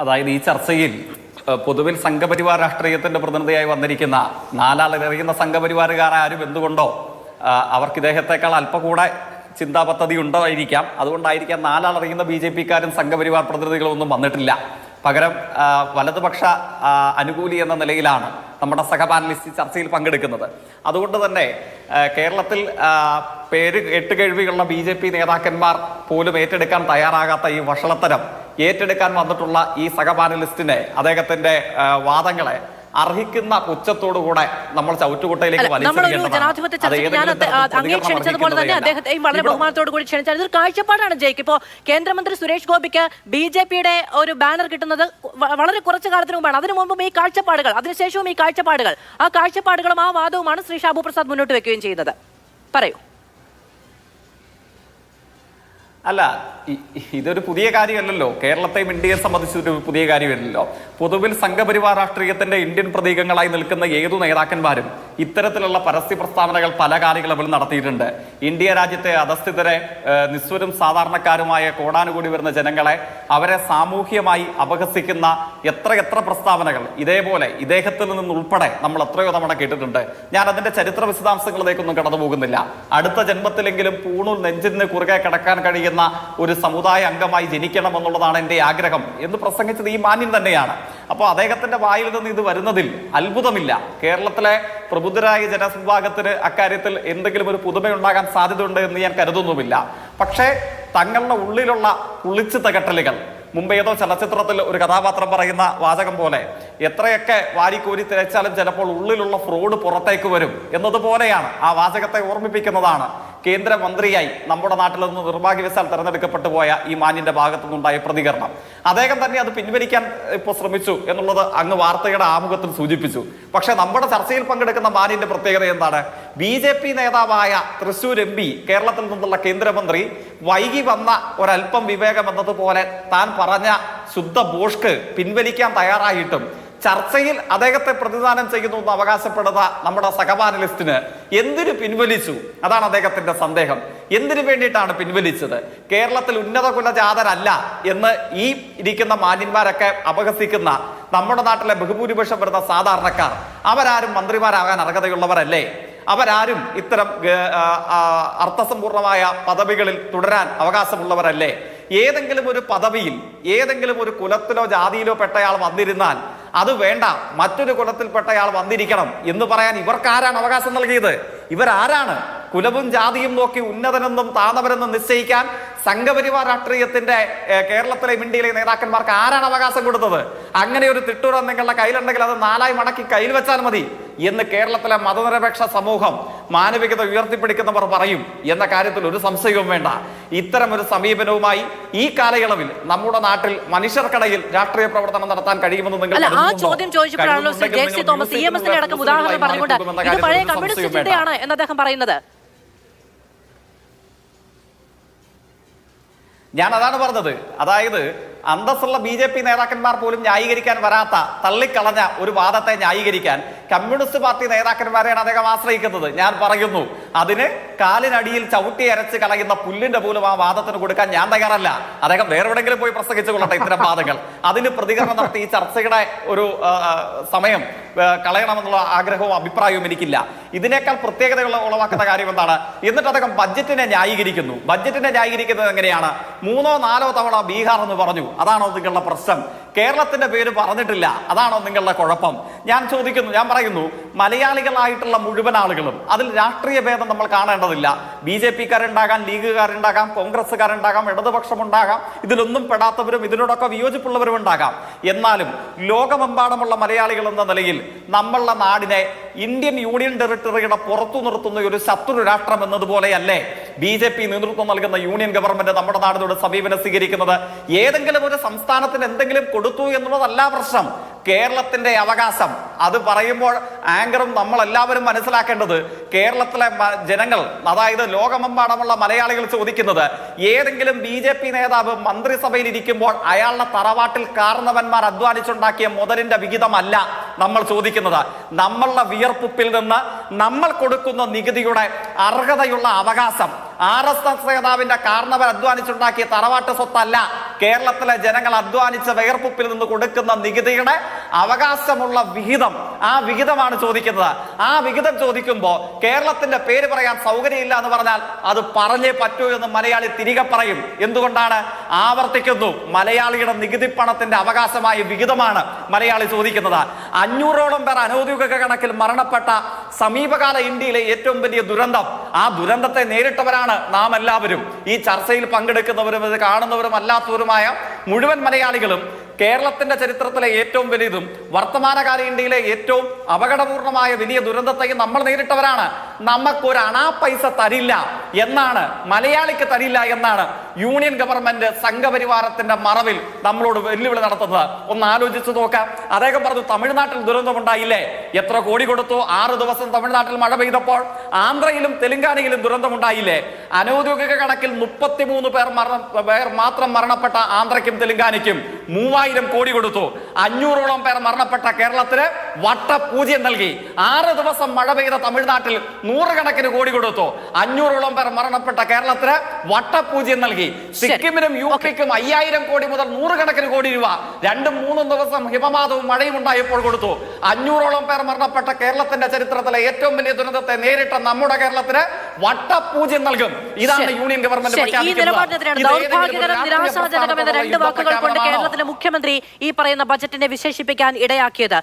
അതായത് ഈ ചർച്ചയിൽ പൊതുവിൽ സംഘപരിവാർ രാഷ്ട്രീയത്തിന്റെ പ്രതിനിധിയായി വന്നിരിക്കുന്ന നാലാളറിയുന്ന സംഘപരിവാറുകാർ ആരും എന്തുകൊണ്ടോ അവർക്ക് ഇദ്ദേഹത്തെക്കാൾ അല്പം കൂടെ ചിന്താ പദ്ധതി ഉണ്ടായിരിക്കാം അതുകൊണ്ടായിരിക്കാം നാലാളറിയുന്ന ബി ജെ പിക്കാരും സംഘപരിവാർ പ്രതിനിധികളൊന്നും വന്നിട്ടില്ല. പകരം വലതുപക്ഷ അനുകൂലി എന്ന നിലയിലാണ് നമ്മുടെ സഹപാനലിസ്റ്റ് ചർച്ചയിൽ പങ്കെടുക്കുന്നത്. അതുകൊണ്ട് തന്നെ കേരളത്തിൽ പേര് എട്ട് കഴിവുള്ള ബി ജെ പി നേതാക്കന്മാർ പോലും ഏറ്റെടുക്കാൻ തയ്യാറാകാത്ത ഈ വഷളത്തരം ഏറ്റെടുക്കാൻ വന്നിട്ടുള്ള ഈ സഹപാനലിസ്റ്റിനെ അദ്ദേഹത്തിന്റെ വാദങ്ങളെ അർഹിക്കുന്ന പുച്ഛത്തോടുകൂടെ നമ്മൾ ചവിറ്റുകുട്ടയിലേക്ക് ക്ഷണിച്ചതുപോലെ തന്നെ അദ്ദേഹത്തെയും വളരെ ബഹുമാനത്തോടു കൂടി ക്ഷണിച്ചാൽ ഇതൊരു കാഴ്ചപ്പാടാണ് ജയിക്ക്. ഇപ്പോ കേന്ദ്രമന്ത്രി സുരേഷ് ഗോപിക്ക് ബി ജെ പിയുടെ ഒരു ബാനർ കിട്ടുന്നത് വളരെ കുറച്ചു കാലത്തിന് മുമ്പാണ്. അതിനു മുമ്പും ഈ കാഴ്ചപ്പാടുകൾ അതിനുശേഷവും ഈ കാഴ്ചപ്പാടുകൾ. ആ കാഴ്ചപ്പാടുകളും ആ വാദവുമാണ് ശ്രീ ഷാബു പ്രസാദ് മുന്നോട്ട് വെക്കുകയും ചെയ്യുന്നത്. പറയൂ. അല്ല ഇതൊരു പുതിയ കാര്യമല്ലല്ലോ. കേരളത്തെ ഇന്ത്യയെ സംബന്ധിച്ചൊരു പുതിയ കാര്യമല്ലല്ലോ. പൊതുവിൽ സംഘപരിവാർ രാഷ്ട്രീയത്തിന്റെ ഇന്ത്യൻ പ്രതീകങ്ങളായി നിൽക്കുന്ന ഏതു നേതാക്കന്മാരും ഇത്തരത്തിലുള്ള പരസ്യ പ്രസ്താവനകൾ പല കാലയളവിൽ നടത്തിയിട്ടുണ്ട്. ഇന്ത്യ രാജ്യത്തെ അധസ്ഥിതരെ നിസ്വരും സാധാരണക്കാരുമായ കോടാനുകൂടി വരുന്ന ജനങ്ങളെ അവരെ സാമൂഹ്യമായി അപഹസിക്കുന്ന എത്ര എത്ര പ്രസ്താവനകൾ ഇതേപോലെ ഇദ്ദേഹത്തിൽ നിന്നുൾപ്പെടെ നമ്മൾ എത്രയോ തവണ കേട്ടിട്ടുണ്ട്. ഞാൻ അതിന്റെ ചരിത്ര വിശദാംശങ്ങളിലേക്കൊന്നും കടന്നു പോകുന്നില്ല അടുത്ത ജന്മത്തിലെങ്കിലും പൂണൂൽ നെഞ്ചിന് കുറുകെ കിടക്കാൻ കഴിയുന്ന ഒരു സമുദായ അംഗമായി ജനിക്കണം എന്നുള്ളതാണ് എന്റെ ആഗ്രഹം എന്ന് പ്രസംഗിച്ചത് ഈ മാന്യം തന്നെയാണ്. അപ്പോൾ അദ്ദേഹത്തിന്റെ വായിൽ നിന്ന് ഇത് വരുന്നതിൽ അത്ഭുതമില്ല. കേരളത്തിലെ പ്രബുദ്ധരായ ജനവിഭാഗത്തിന് അക്കാര്യത്തിൽ എന്തെങ്കിലും ഒരു പുതുമയുണ്ടാകാൻ സാധ്യതയുണ്ട് എന്ന് ഞാൻ കരുതുന്നുമില്ല. പക്ഷേ തങ്ങളുടെ ഉള്ളിലുള്ള കുളിച്ചു തകട്ടലുകൾ മുമ്പ് ഏതോ ചലച്ചിത്രത്തിൽ ഒരു കഥാപാത്രം പറയുന്ന വാചകം പോലെ എത്രയൊക്കെ വാരിക്കോരി തിരച്ചാലും ചിലപ്പോൾ ഉള്ളിലുള്ള ഫ്രോഡ് പുറത്തേക്ക് വരും എന്നതുപോലെയാണ് ആ വാചകത്തെ ഓർമ്മിപ്പിക്കുന്നതാണ്. കേന്ദ്രമന്ത്രിയായി നമ്മുടെ നാട്ടിൽ നിന്ന് നിർഭാഗ്യവശാൽ തെരഞ്ഞെടുക്കപ്പെട്ടു പോയ ഈ മാന്യന്റെ ഭാഗത്തു നിന്നുണ്ടായ പ്രതികരണം. അദ്ദേഹം തന്നെ അത് പിൻവലിക്കാൻ ഇപ്പോൾ ശ്രമിച്ചു എന്നുള്ളത് അങ്ങ് വാർത്തയുടെ ആമുഖത്തിൽ സൂചിപ്പിച്ചു. പക്ഷെ നമ്മുടെ ചർച്ചയിൽ പങ്കെടുക്കുന്ന മാന്യന്റെ പ്രത്യേകത എന്താണ്? ബി ജെ പി നേതാവായ തൃശൂർ എം പി കേരളത്തിൽ നിന്നുള്ള കേന്ദ്രമന്ത്രി വൈകി വന്ന ഒരല്പം വിവേകം എന്നതുപോലെ താൻ പറഞ്ഞ ശുദ്ധ ബോഷ്ക്ക് പിൻവലിക്കാൻ തയ്യാറായിട്ടും ചർച്ചയിൽ അദ്ദേഹത്തെ പ്രതിദാനം ചെയ്യുന്നു എന്ന് അവകാശപ്പെടുന്ന നമ്മുടെ സഹപാനലിസ്റ്റിന് എന്തിനു പിൻവലിച്ചു? അതാണ് അദ്ദേഹത്തിന്റെ സന്ദേഹം. എന്തിനു വേണ്ടിയിട്ടാണ് പിൻവലിച്ചത്? കേരളത്തിൽ ഉന്നത കുലജാതരല്ല എന്ന് ഈ ഇരിക്കുന്ന മാന്യന്മാരൊക്കെ അപഹസിക്കുന്ന നമ്മുടെ നാട്ടിലെ ബഹുഭൂരിപക്ഷം വരുന്ന സാധാരണക്കാർ അവരാരും മന്ത്രിമാരാകാൻ അർഹതയുള്ളവരല്ലേ? അവരാരും ഇത്തരം അർത്ഥസമ്പൂർണമായ പദവികളിൽ തുടരാൻ അവകാശമുള്ളവരല്ലേ? ഏതെങ്കിലും ഒരു പദവിയിൽ ഏതെങ്കിലും ഒരു കുലത്തിലോ ജാതിയിലോ പെട്ടയാൾ വന്നിരുന്നാൽ അത് വേണ്ട. മറ്റൊരു കുലത്തിൽപ്പെട്ടയാൾ വന്നിരിക്കണം എന്ന് പറയാൻ ഇവർക്ക് ആരാണ് അവകാശം നൽകിയത്. ഇവരാരാണ്? കുലവും ജാതിയും നോക്കി ഉന്നതനെന്നും താന്നവരെന്നും നിശ്ചയിക്കാൻ സംഘപരിവാർ രാഷ്ട്രീയത്തിന്റെ കേരളത്തിലെയും കേരളത്തിലെ ഇന്ത്യയിലെ നേതാക്കന്മാർക്ക് ആരാണ് അവകാശം കൊടുത്തത്? അങ്ങനെ ഒരു തിട്ടൂരം നിങ്ങളുടെ കയ്യിലുണ്ടെങ്കിൽ അത് നാലായി മടക്കി കയ്യിൽ വെച്ചാൽ മതി എന്ന് കേരളത്തിലെ മതനിരപേക്ഷ സമൂഹം മാനവികത ഉയർത്തിപ്പിടിക്കുന്നവർ പറയും എന്ന കാര്യത്തിൽ ഒരു സംശയവും വേണ്ട. ഇത്തരം ഒരു സമീപനവുമായി ഈ കാലയളവിൽ നമ്മുടെ നാട്ടിൽ മനുഷ്യർക്കിടയിൽ രാഷ്ട്രീയ പ്രവർത്തനം നടത്താൻ കഴിയുമെന്ന് നിങ്ങൾ ആ ചോദ്യം ചോദിച്ചപ്പോഴാണല്ലോ ജെ തോമസ് ഇ എം എസിന്റെ അടക്കം ഉദാഹരണം പറഞ്ഞുകൊണ്ട് ഇത് പഴയ കമ്മ്യൂണിസ്റ്റ് ചിന്തയാണ് എന്ന് അദ്ദേഹം പറയുന്നത്. ഞാൻ അതാണ് പറഞ്ഞത്. അതായത് അന്തസ്സുള്ള ബി ജെ പി നേതാക്കന്മാർ പോലും ന്യായീകരിക്കാൻ വരാത്ത തള്ളിക്കളഞ്ഞ ഒരു വാദത്തെ ന്യായീകരിക്കാൻ കമ്മ്യൂണിസ്റ്റ് പാർട്ടി നേതാക്കന്മാരെയാണ് അദ്ദേഹം ആശ്രയിക്കുന്നത്. ഞാൻ പറയുന്നു അതിന് കാലിനടിയിൽ ചവിട്ടി അരച്ച് കളയുന്ന പുല്ലിന്റെ പോലും ആ വാദത്തിന് കൊടുക്കാൻ ഞാൻ തയ്യാറല്ല. അദ്ദേഹം വേറെ എവിടെങ്കിലും പോയി പ്രസംഗിച്ചു കൊള്ളട്ടെ ഇത്തരം വാദങ്ങൾ. അതിന് പ്രതികരണം നടത്തി ഈ ചർച്ചയുടെ ഒരു സമയം കളയണമെന്നുള്ള ആഗ്രഹവും അഭിപ്രായവും എനിക്കില്ല. ഇതിനേക്കാൾ പ്രത്യേകതകൾ ഉളവാക്കുന്ന കാര്യം എന്താണ്? എന്നിട്ട് അദ്ദേഹം ബജറ്റിനെ ന്യായീകരിക്കുന്നു. ബജറ്റിനെ ന്യായീകരിക്കുന്നത് എങ്ങനെയാണ്? മൂന്നോ നാലോ തവണ ബീഹാർ എന്ന് പറഞ്ഞു. അതാണോ നിങ്ങളുടെ പ്രശ്നം? കേരളത്തിന്റെ പേര് പറഞ്ഞിട്ടില്ല. അതാണോ നിങ്ങളുടെ കുഴപ്പം? ഞാൻ ചോദിക്കുന്നു ഞാൻ പറയുന്നു മലയാളികളായിട്ടുള്ള മുഴുവൻ ആളുകളും അതിൽ രാഷ്ട്രീയ ഭേദം നമ്മൾ കാണേണ്ടതില്ല. ബി ജെ പിക്കാരുണ്ടാകാം ലീഗുകാരുണ്ടാകാം കോൺഗ്രസ്സുകാരുണ്ടാകാം ഇടതുപക്ഷമുണ്ടാകാം ഇതിലൊന്നും പെടാത്തവരും ഇതിനോടൊക്കെ വിയോജിപ്പുള്ളവരും ഉണ്ടാകാം. എന്നാലും ലോകമെമ്പാടുമുള്ള മലയാളികൾ എന്ന നിലയിൽ നമ്മളുടെ നാടിനെ ഇന്ത്യൻ യൂണിയൻ ടെറിട്ടറിയുടെ പുറത്തു നിർത്തുന്ന ഒരു ശത്രു രാഷ്ട്രം എന്നതുപോലെയല്ലേ? ബി ജെ പി നേതൃത്വം നൽകുന്ന യൂണിയൻ ഗവൺമെന്റ് നമ്മുടെ നാടിനോട് സമീപനം സ്വീകരിക്കുന്നത്. ഏതെങ്കിലും ഒരു സംസ്ഥാനത്തിന് എന്തെങ്കിലും കൊടുത്തു എന്നുള്ളതല്ല പ്രശ്നം. കേരളത്തിന്റെ അവകാശം. അത് പറയുമ്പോൾ ആങ്കറും നമ്മൾ എല്ലാവരും മനസ്സിലാക്കേണ്ടത് കേരളത്തിലെ ജനങ്ങൾ അതായത് ലോകമെമ്പാടുമുള്ള മലയാളികൾ ചോദിക്കുന്നത് ഏതെങ്കിലും ബി ജെ പി നേതാവ് മന്ത്രിസഭയിൽ ഇരിക്കുമ്പോൾ അയാളുടെ തറവാട്ടിൽ കാരണവന്മാർ അധ്വാനിച്ചുണ്ടാക്കിയ മുതലിന്റെ വിഹിതമല്ല. നമ്മൾ ചോദിക്കുന്നത് നമ്മളുടെ വിയർപ്പുപ്പിൽ നിന്ന് നമ്മൾ കൊടുക്കുന്ന നികുതിയുടെ അർഹതയുള്ള അവകാശം ആർ എസ് എസ് നേതാവിന്റെ കാരണവർ അധ്വാനിച്ചുണ്ടാക്കിയ തറവാട്ട് സ്വത്തല്ല. കേരളത്തിലെ ജനങ്ങൾ അധ്വാനിച്ച വേർപ്പുപ്പിൽ നിന്ന് കൊടുക്കുന്ന നികുതിയുടെ അവകാശമുള്ള വിഹിതം. ആ വിഹിതമാണ് ചോദിക്കുന്നത്. ആ വിഹിതം ചോദിക്കുമ്പോൾ കേരളത്തിന്റെ പേര് പറയാൻ സൗകര്യമില്ല എന്ന് പറഞ്ഞാൽ അത് പറഞ്ഞേ പറ്റൂ എന്ന് മലയാളി തിരികെ പറയും. എന്തുകൊണ്ടാണ്? ആവർത്തിക്കുന്നു. മലയാളിയുടെ നികുതി പണത്തിന്റെ അവകാശമായ വിഹിതമാണ് മലയാളി ചോദിക്കുന്നത്. അഞ്ഞൂറോളം പേർ അനൗദ്യോഗിക കണക്കിൽ മരണപ്പെട്ട സമീപകാല ഇന്ത്യയിലെ ഏറ്റവും വലിയ ദുരന്തം. ആ ദുരന്തത്തെ നേരിട്ടവരാണ് നാം എല്ലാവരും. ഈ ചർച്ചയിൽ പങ്കെടുക്കുന്നവരും ഇത് കാണുന്നവരും അല്ലാത്തവരുമായ മുഴുവൻ മലയാളികളും കേരളത്തിന്റെ ചരിത്രത്തിലെ ഏറ്റവും വലിയതും വർത്തമാനകാല ഇന്ത്യയിലെ ഏറ്റവും അപകടപൂർണമായ വലിയ ദുരന്തത്തെയും നമ്മൾ നേരിട്ടവരാണ്. നമുക്കൊരു അണാ പൈസ തരില്ല എന്നാണ് മലയാളിക്ക് തരില്ല എന്നാണ് യൂണിയൻ ഗവൺമെന്റ് സംഘപരിവാരത്തിന്റെ മറവിൽ നമ്മളോട് വെല്ലുവിളി നടത്തുന്നത്. ഒന്ന് ആലോചിച്ച് നോക്കാം. അദ്ദേഹം പറഞ്ഞു തമിഴ്നാട്ടിൽ ദുരന്തമുണ്ടായില്ലേ? എത്ര കോടി കൊടുത്തു? ആറ് ദിവസം തമിഴ്നാട്ടിൽ മഴ പെയ്തപ്പോൾ ആന്ധ്രയിലും തെലങ്കാനയിലും ദുരന്തമുണ്ടായില്ലേ? അനൗദ്യോഗിക കണക്കിൽ മുപ്പത്തിമൂന്ന് പേർ മരണം പേർ മാത്രം മരണപ്പെട്ട ആന്ധ്രയ്ക്കും തെലങ്കാനയ്ക്കും മൂവായിരം കോടി കൊടുത്തു. അഞ്ഞൂറോളം പേർ മരണപ്പെട്ട കേരളത്തിന് വട്ടപൂജ്യം നൽകി. ആറ് ദിവസം മഴ പെയ്ത തമിഴ്നാട്ടിൽ നൂറുകണക്കിന് കോടി കൊടുത്തു. അഞ്ഞൂറോളം പേർ മരണപ്പെട്ട കേരളത്തിന് വട്ടപൂജ്യം നൽകി. സിക്കിമിനും യു കെക്കും അയ്യായിരം കോടി മുതൽ നൂറുകണക്കിന് കോടി രൂപ. രണ്ടും മൂന്നും ദിവസം ഹിമപാതവും മഴയും ഉണ്ടായപ്പോൾ കൊടുത്തു. അഞ്ഞൂറോളം പേർ മരണപ്പെട്ട കേരളത്തിന്റെ ചരിത്രത്തിലെ ഏറ്റവും വലിയ ദുരന്തത്തെ നേരിട്ട നമ്മുടെ കേരളത്തിന് വട്ടപൂജ്യം നൽകും. ഇതാണ് യൂണിയൻ ഗവൺമെന്റ് പ്രഖ്യാപിക്കുന്നത്. രണ്ട് വാക്കുകൾ കൊണ്ട്? കേരളത്തിലെ മുഖ്യമന്ത്രി ഈ പറയുന്ന ബജറ്റിനെ വിശേഷിപ്പിക്കാൻ ഇടയാക്കിയത്.